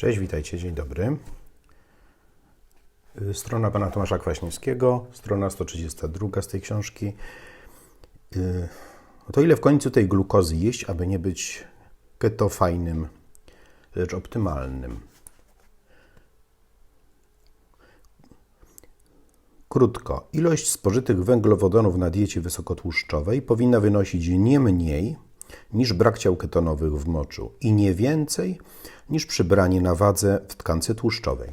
Cześć, witajcie, dzień dobry. Y, Strona pana Tomasza Kwaśniewskiego, strona 132 z tej książki. Y, To ile w końcu tej glukozy jeść, aby nie być ketofajnym, lecz optymalnym? Krótko, ilość spożytych węglowodanów na diecie wysokotłuszczowej powinna wynosić nie mniej niż brak ciał ketonowych w moczu i nie więcej niż przybranie na wadze w tkance tłuszczowej.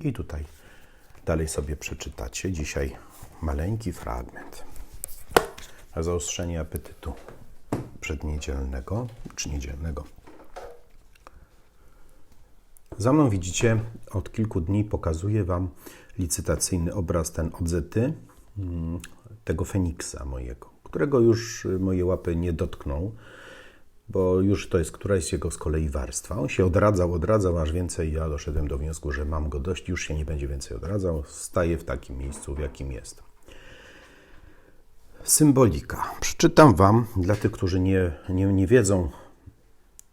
I tutaj dalej sobie przeczytacie. Dzisiaj maleńki fragment na zaostrzenie apetytu przedniedzielnego czy niedzielnego. Za mną widzicie, od kilku dni pokazuję Wam licytacyjny obraz ten odzety mm, tego Feniksa mojego, którego już moje łapy nie dotkną, bo już to jest któraś jego z kolei warstwa. On się odradzał, odradzał, aż więcej ja doszedłem do wniosku, że mam go dość, już się nie będzie więcej odradzał, staje w takim miejscu, w jakim jest. Symbolika. Przeczytam Wam, dla tych, którzy nie, nie, nie wiedzą,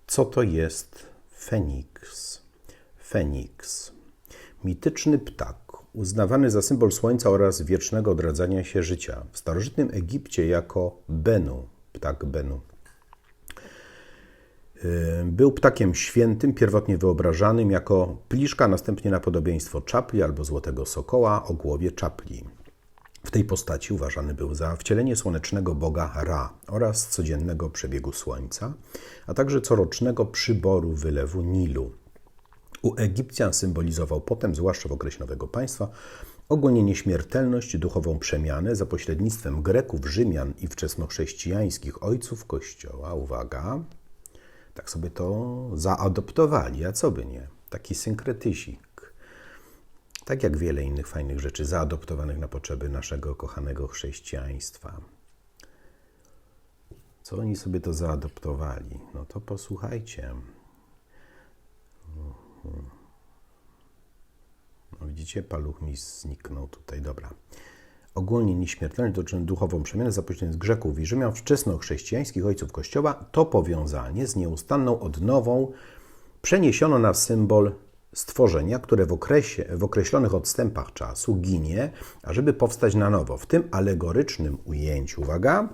co to jest Feniks. Feniks. Mityczny ptak, uznawany za symbol słońca oraz wiecznego odradzania się życia. W starożytnym Egipcie jako Benu, ptak Benu. Był ptakiem świętym, pierwotnie wyobrażanym jako pliszka, następnie na podobieństwo czapli albo złotego sokoła o głowie czapli. W tej postaci uważany był za wcielenie słonecznego boga Ra oraz codziennego przebiegu słońca, a także corocznego przyboru wylewu Nilu. U Egipcjan symbolizował potem, zwłaszcza w okresie nowego państwa, ogólnie nieśmiertelność, duchową przemianę za pośrednictwem Greków, Rzymian i wczesnochrześcijańskich ojców Kościoła. Uwaga, tak sobie to zaadoptowali, a co by nie? Taki synkretyzik. Tak jak wiele innych fajnych rzeczy zaadoptowanych na potrzeby naszego kochanego chrześcijaństwa. Co oni sobie to zaadoptowali? No to posłuchajcie. No widzicie, paluch mi zniknął tutaj. Dobra. Ogólnie nieśmiertelność to czyn duchową przemianę za pośrednictwem Grzeków i Rzymian wczesnochrześcijańskich ojców Kościoła, to powiązanie z nieustanną odnową przeniesiono na symbol stworzenia, które w, okresie, w określonych odstępach czasu ginie, ażeby powstać na nowo. W tym alegorycznym ujęciu, uwaga,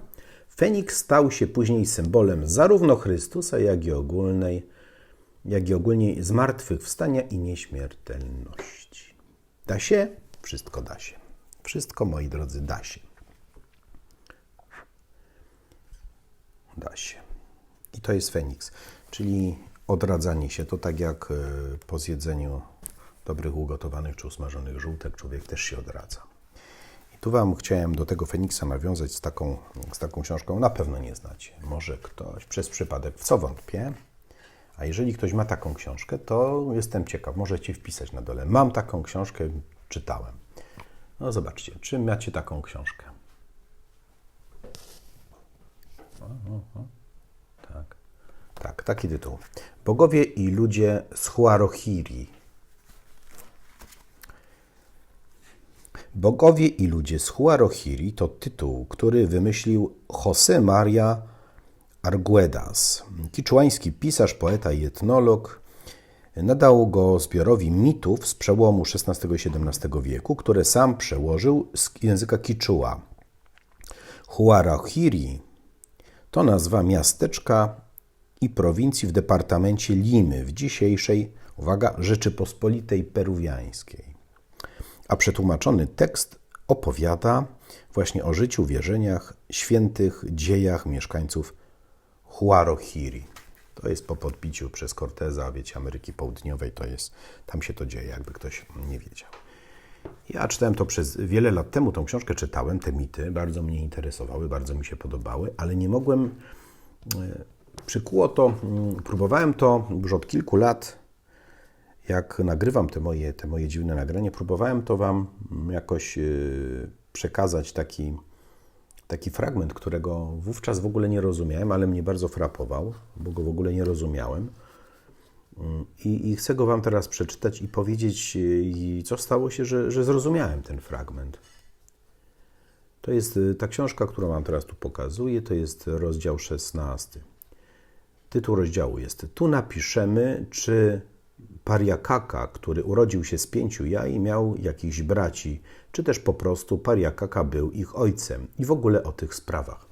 Feniks stał się później symbolem zarówno Chrystusa, jak i ogólnej, jak i ogólnie zmartwychwstania i nieśmiertelności. Da się? Wszystko da się. Wszystko, moi drodzy, da się. Da się. I to jest Feniks, czyli odradzanie się. To tak jak po zjedzeniu dobrych ugotowanych czy usmażonych żółtek człowiek też się odradza. I tu Wam chciałem do tego Feniksa nawiązać z taką, z taką książką. Na pewno nie znacie. Może ktoś przez przypadek, w co wątpię. A jeżeli ktoś ma taką książkę, to jestem ciekaw. Możecie wpisać na dole. Mam taką książkę, czytałem. No zobaczcie, czy macie taką książkę? O, o, o. Tak. tak, taki tytuł. Bogowie i ludzie z Huarohiri. Bogowie i ludzie z Huarohiri to tytuł, który wymyślił José Maria Arguedas, kiczuański pisarz, poeta i etnolog, Nadał go zbiorowi mitów z przełomu XVI i XVII wieku, które sam przełożył z języka kiczua. Huarahiri to nazwa miasteczka i prowincji w departamencie Limy w dzisiejszej, uwaga, Rzeczypospolitej Peruwiańskiej. A przetłumaczony tekst opowiada właśnie o życiu, wierzeniach, świętych dziejach mieszkańców Huarohiri. To jest po podbiciu przez Corteza, wiecie, Ameryki Południowej, to jest, tam się to dzieje, jakby ktoś nie wiedział. Ja czytałem to przez wiele lat temu, tą książkę czytałem, te mity, bardzo mnie interesowały, bardzo mi się podobały, ale nie mogłem, przykuło to, próbowałem to już od kilku lat, jak nagrywam te moje, te moje dziwne nagrania, próbowałem to Wam jakoś przekazać taki, taki fragment, którego wówczas w ogóle nie rozumiałem, ale mnie bardzo frapował, bo go w ogóle nie rozumiałem. I, i chcę go Wam teraz przeczytać i powiedzieć, co stało się, że, że zrozumiałem ten fragment. To jest ta książka, którą Wam teraz tu pokazuję, to jest rozdział 16. Tytuł rozdziału jest Tu napiszemy, czy pariakaka, który urodził się z pięciu jaj, miał jakichś braci, czy też po prostu pariakaka był ich ojcem i w ogóle o tych sprawach.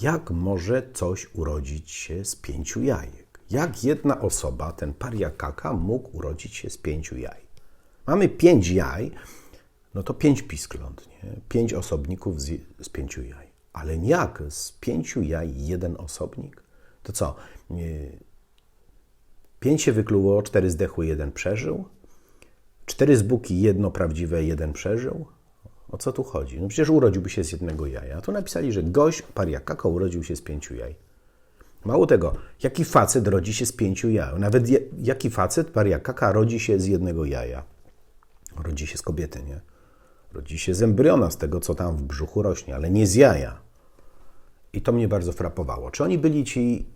Jak może coś urodzić się z pięciu jajek? Jak jedna osoba, ten pariakaka, mógł urodzić się z pięciu jaj? Mamy pięć jaj, no to pięć piskląt, nie? pięć osobników z, z pięciu jaj. Ale jak z pięciu jaj jeden osobnik? To co? Pięć się wykluło, cztery zdechły, jeden przeżył. Cztery zbuki, jedno prawdziwe, jeden przeżył. O co tu chodzi? No przecież urodziłby się z jednego jaja. A tu napisali, że gość pariakaka urodził się z pięciu jaj. Mało tego, jaki facet rodzi się z pięciu jaj? Nawet je, jaki facet pariakaka rodzi się z jednego jaja? Rodzi się z kobiety, nie? Rodzi się z embriona, z tego, co tam w brzuchu rośnie, ale nie z jaja. I to mnie bardzo frapowało. Czy oni byli ci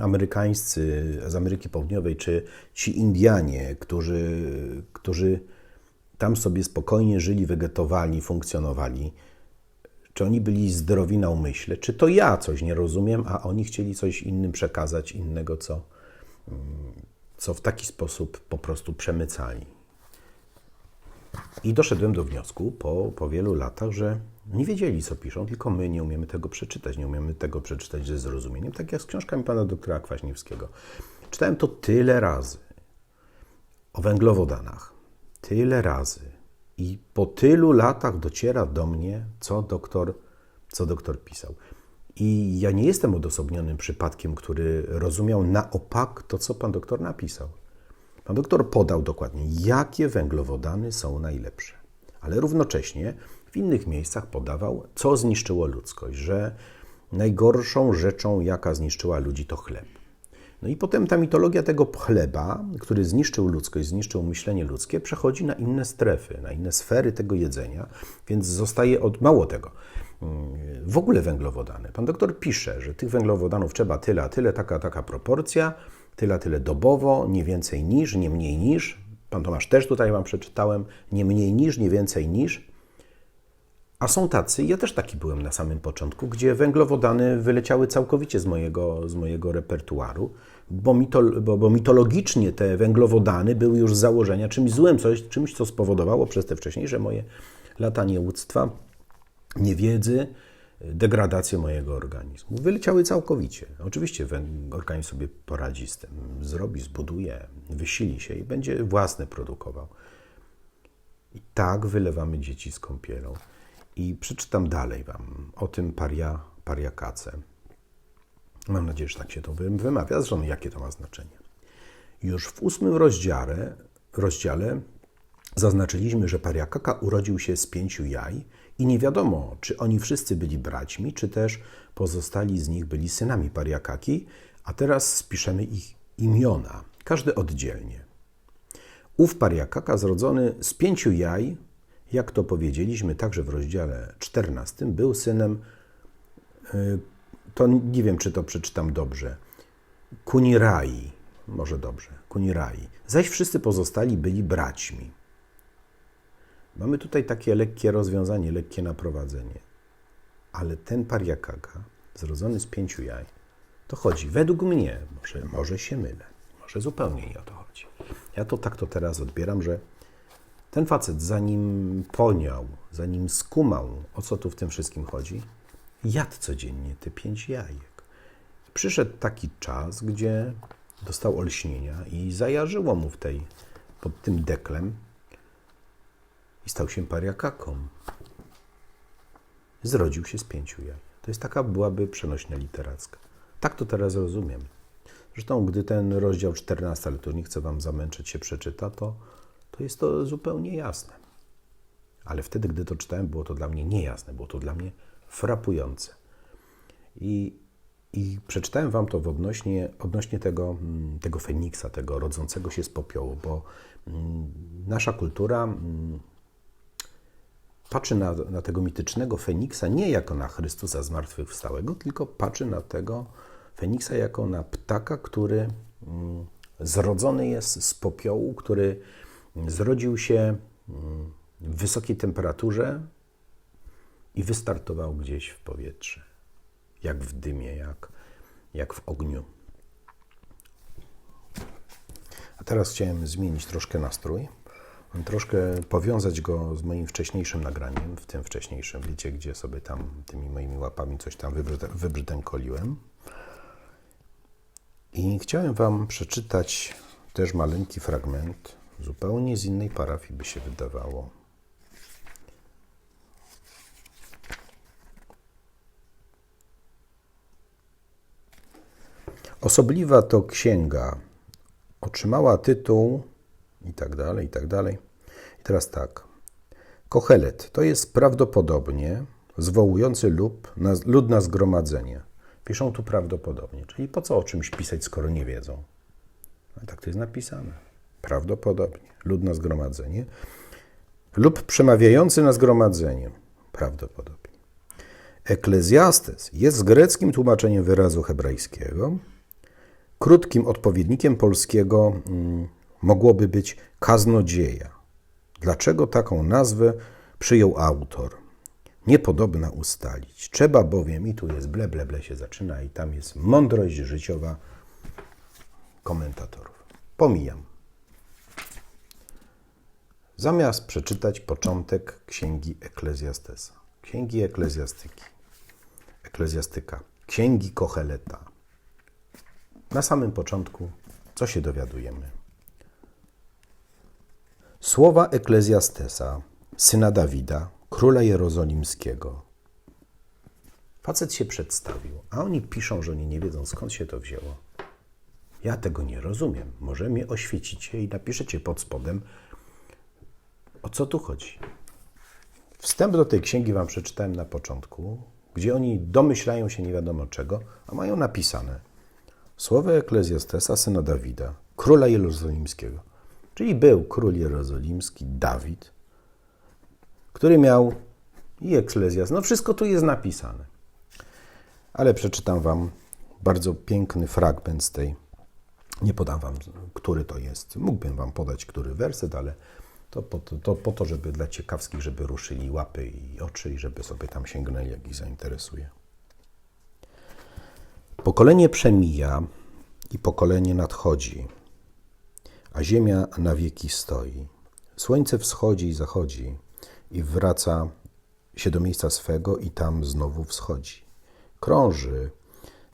amerykańscy z Ameryki Południowej, czy ci Indianie, którzy, którzy tam sobie spokojnie żyli, wegetowali, funkcjonowali, czy oni byli zdrowi na umyśle, czy to ja coś nie rozumiem, a oni chcieli coś innym przekazać, innego, co, co w taki sposób po prostu przemycali. I doszedłem do wniosku po, po wielu latach, że nie wiedzieli, co piszą, tylko my nie umiemy tego przeczytać, nie umiemy tego przeczytać ze zrozumieniem, tak jak z książkami pana doktora Kwaśniewskiego. Czytałem to tyle razy o węglowodanach, tyle razy i po tylu latach dociera do mnie, co doktor, co doktor pisał. I ja nie jestem odosobnionym przypadkiem, który rozumiał na opak to, co pan doktor napisał. Pan doktor podał dokładnie, jakie węglowodany są najlepsze, ale równocześnie w innych miejscach podawał, co zniszczyło ludzkość, że najgorszą rzeczą, jaka zniszczyła ludzi, to chleb. No i potem ta mitologia tego chleba, który zniszczył ludzkość, zniszczył myślenie ludzkie, przechodzi na inne strefy, na inne sfery tego jedzenia, więc zostaje od mało tego. W ogóle węglowodany. Pan doktor pisze, że tych węglowodanów trzeba tyle, a tyle, taka, taka proporcja, tyle, tyle dobowo, nie więcej niż, nie mniej niż. Pan Tomasz też tutaj Wam przeczytałem, nie mniej niż, nie więcej niż. A są tacy, ja też taki byłem na samym początku, gdzie węglowodany wyleciały całkowicie z mojego, z mojego repertuaru, bo, mitol, bo, bo mitologicznie te węglowodany były już z założenia czymś złym, coś, czymś, co spowodowało przez te wcześniejsze moje lata nieuctwa, niewiedzy, degradację mojego organizmu. Wyleciały całkowicie. Oczywiście organizm sobie poradzi z tym, zrobi, zbuduje, wysili się i będzie własne produkował. I tak wylewamy dzieci z kąpielą. I przeczytam dalej Wam o tym paria, pariakace. Mam nadzieję, że tak się to wymawia. Zresztą jakie to ma znaczenie. Już w ósmym rozdziale, rozdziale zaznaczyliśmy, że pariakaka urodził się z pięciu jaj i nie wiadomo, czy oni wszyscy byli braćmi, czy też pozostali z nich byli synami pariakaki, a teraz spiszemy ich imiona, każdy oddzielnie. Ów pariakaka zrodzony z pięciu jaj jak to powiedzieliśmy także w rozdziale 14, był synem, y, to nie wiem, czy to przeczytam dobrze, Kunirai, może dobrze, Kunirai. Zaś wszyscy pozostali byli braćmi. Mamy tutaj takie lekkie rozwiązanie, lekkie naprowadzenie. Ale ten pariakaga, zrodzony z pięciu jaj, to chodzi, według mnie, może, może się mylę, może zupełnie nie o to chodzi. Ja to tak to teraz odbieram, że ten facet, zanim poniał, zanim skumał, o co tu w tym wszystkim chodzi, jadł codziennie te pięć jajek. Przyszedł taki czas, gdzie dostał olśnienia i zajarzyło mu w tej, pod tym deklem i stał się pariakaką. Zrodził się z pięciu jaj. To jest taka byłaby przenośnia literacka. Tak to teraz rozumiem. Zresztą, gdy ten rozdział 14, ale tu nie chcę Wam zamęczyć, się przeczyta, to to jest to zupełnie jasne. Ale wtedy, gdy to czytałem, było to dla mnie niejasne, było to dla mnie frapujące. I, i przeczytałem Wam to w odnośnie, odnośnie tego, mm, tego Feniksa, tego rodzącego się z popiołu, bo mm, nasza kultura mm, patrzy na, na tego mitycznego Feniksa nie jako na Chrystusa zmartwychwstałego, tylko patrzy na tego Feniksa jako na ptaka, który zrodzony jest z popiołu, który Zrodził się mm, w wysokiej temperaturze i wystartował gdzieś w powietrze, jak w dymie, jak, jak w ogniu. A teraz chciałem zmienić troszkę nastrój, troszkę powiązać go z moim wcześniejszym nagraniem, w tym wcześniejszym, wiecie, gdzie sobie tam tymi moimi łapami coś tam wybrzydę- wybrzdękoliłem. I chciałem Wam przeczytać też maleńki fragment, zupełnie z innej parafii by się wydawało. Osobliwa to księga. Otrzymała tytuł i tak dalej, i tak dalej. I teraz tak. Kochelet to jest prawdopodobnie zwołujący lub na, lud na zgromadzenie. Piszą tu prawdopodobnie, czyli po co o czymś pisać, skoro nie wiedzą? A tak to jest napisane. Prawdopodobnie. Lud na zgromadzenie. Lub przemawiający na zgromadzenie. Prawdopodobnie. Eklezjastes jest greckim tłumaczeniem wyrazu hebrajskiego. Krótkim odpowiednikiem polskiego mm, mogłoby być kaznodzieja. Dlaczego taką nazwę przyjął autor? Niepodobna ustalić. Trzeba bowiem, i tu jest ble, ble, ble się zaczyna, i tam jest mądrość życiowa komentatorów. Pomijam. Zamiast przeczytać początek księgi Eklezjastesa, księgi Eklezjastyki, Eklezjastyka, księgi Kocheleta, na samym początku, co się dowiadujemy? Słowa Eklezjastesa, syna Dawida, króla jerozolimskiego. Facet się przedstawił, a oni piszą, że oni nie wiedzą skąd się to wzięło. Ja tego nie rozumiem. Może mnie oświecicie i napiszecie pod spodem, o co tu chodzi. Wstęp do tej księgi Wam przeczytałem na początku, gdzie oni domyślają się nie wiadomo czego, a mają napisane słowa Eklezjastesa, syna Dawida, króla jerozolimskiego. Czyli był król jerozolimski, Dawid, który miał i Eklezjas. No wszystko tu jest napisane. Ale przeczytam Wam bardzo piękny fragment z tej. Nie podam Wam, który to jest. Mógłbym Wam podać, który werset, ale to po to, to po to, żeby dla ciekawskich, żeby ruszyli łapy i oczy i żeby sobie tam sięgnęli, jak ich zainteresuje. Pokolenie przemija i pokolenie nadchodzi, a ziemia na wieki stoi. Słońce wschodzi i zachodzi i wraca się do miejsca swego i tam znowu wschodzi. Krąży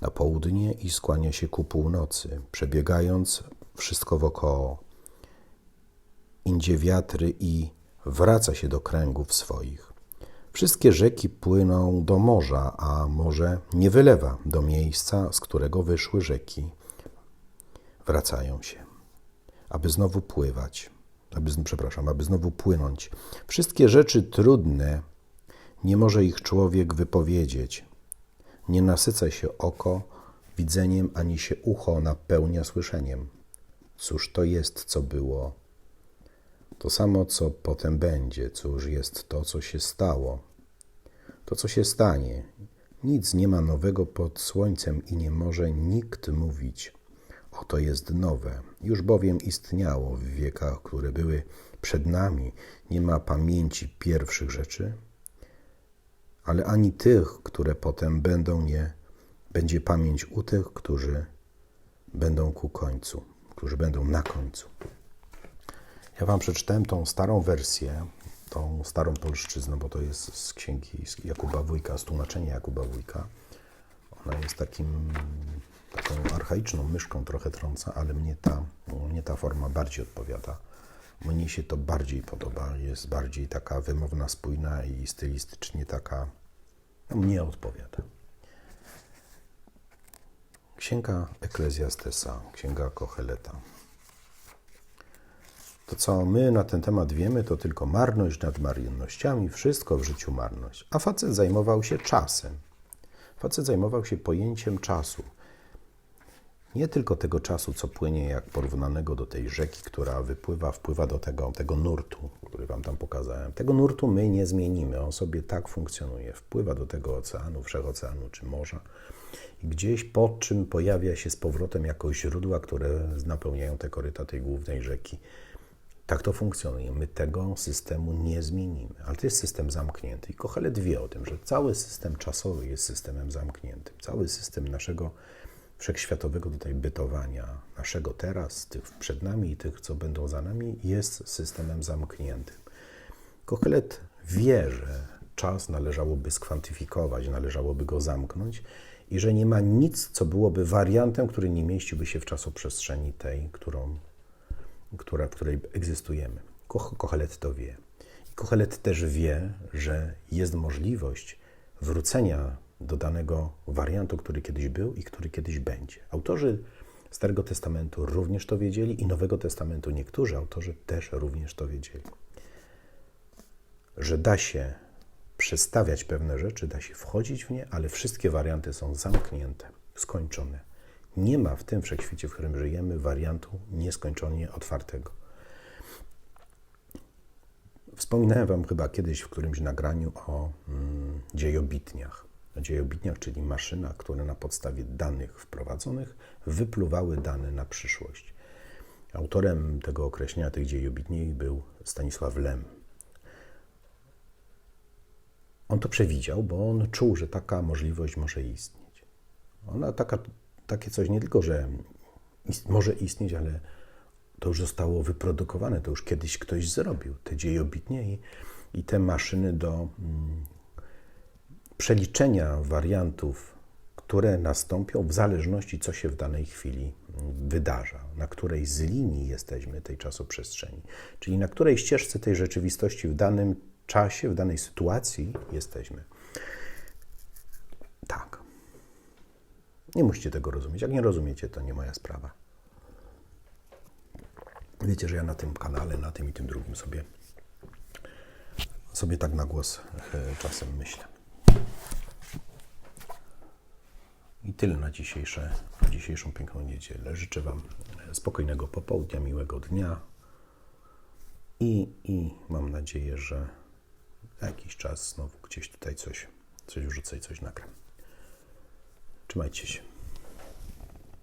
na południe i skłania się ku północy, przebiegając wszystko wokoło. Indzie wiatry i wraca się do kręgów swoich. Wszystkie rzeki płyną do morza, a morze nie wylewa do miejsca, z którego wyszły rzeki. Wracają się, aby znowu pływać, aby, przepraszam, aby znowu płynąć. Wszystkie rzeczy trudne nie może ich człowiek wypowiedzieć. Nie nasyca się oko widzeniem, ani się ucho napełnia słyszeniem. Cóż to jest, co było? To samo, co potem będzie. Cóż jest to, co się stało? To, co się stanie. Nic nie ma nowego pod słońcem i nie może nikt mówić. Oto jest nowe. Już bowiem istniało w wiekach, które były przed nami. Nie ma pamięci pierwszych rzeczy, ale ani tych, które potem będą, nie będzie pamięć u tych, którzy będą ku końcu, którzy będą na końcu. Ja Wam przeczytałem tą starą wersję, tą starą polszczyznę, bo to jest z księgi Jakuba Wójka, z tłumaczenia Jakuba Wójka. Ona jest takim, taką archaiczną myszką, trochę trąca, ale mnie ta, mnie ta forma bardziej odpowiada. Mnie się to bardziej podoba, jest bardziej taka wymowna, spójna i stylistycznie taka, no, mnie odpowiada. Księga Eklezjastesa, księga Kocheleta. To, co my na ten temat wiemy, to tylko marność nad marnościami, wszystko w życiu marność. A facet zajmował się czasem. Facet zajmował się pojęciem czasu. Nie tylko tego czasu, co płynie jak porównanego do tej rzeki, która wypływa, wpływa do tego, tego nurtu, który Wam tam pokazałem. Tego nurtu my nie zmienimy, on sobie tak funkcjonuje. Wpływa do tego oceanu, wszechoceanu czy morza i gdzieś pod czym pojawia się z powrotem jako źródła, które napełniają te koryta tej głównej rzeki. Tak to funkcjonuje. My tego systemu nie zmienimy, ale to jest system zamknięty. I Kochelet wie o tym, że cały system czasowy jest systemem zamkniętym. Cały system naszego wszechświatowego tutaj bytowania, naszego teraz, tych przed nami i tych, co będą za nami, jest systemem zamkniętym. Kochelet wie, że czas należałoby skwantyfikować, należałoby go zamknąć i że nie ma nic, co byłoby wariantem, który nie mieściłby się w czasoprzestrzeni tej, którą, która, w której egzystujemy. Ko- Kochelet to wie. I Kochelet też wie, że jest możliwość wrócenia do danego wariantu, który kiedyś był i który kiedyś będzie. Autorzy Starego Testamentu również to wiedzieli i Nowego Testamentu niektórzy autorzy też również to wiedzieli. Że da się przestawiać pewne rzeczy, da się wchodzić w nie, ale wszystkie warianty są zamknięte, skończone. Nie ma w tym wszechświecie, w którym żyjemy, wariantu nieskończenie otwartego. Wspominałem Wam chyba kiedyś w którymś nagraniu o mm, dziejobitniach. O dziejobitniach, czyli maszynach, które na podstawie danych wprowadzonych wypluwały dane na przyszłość. Autorem tego określenia tych dziejobitni był Stanisław Lem. On to przewidział, bo on czuł, że taka możliwość może istnieć. Ona taka, takie coś nie tylko, że może istnieć, ale to już zostało wyprodukowane, to już kiedyś ktoś zrobił. Te dziejobitnie i, i te maszyny do mm, przeliczenia wariantów, które nastąpią w zależności, co się w danej chwili mm, wydarza, na której z linii jesteśmy tej czasoprzestrzeni, czyli na której ścieżce tej rzeczywistości w danym czasie, w danej sytuacji jesteśmy. Tak. Nie musicie tego rozumieć. Jak nie rozumiecie, to nie moja sprawa. Wiecie, że ja na tym kanale, na tym i tym drugim sobie, sobie tak na głos e, czasem myślę. I tyle na, dzisiejsze, na dzisiejszą piękną niedzielę. Życzę Wam spokojnego popołudnia, miłego dnia i, i mam nadzieję, że jakiś czas znowu gdzieś tutaj coś, coś wrzucę i coś nagram. Trzymajcie się.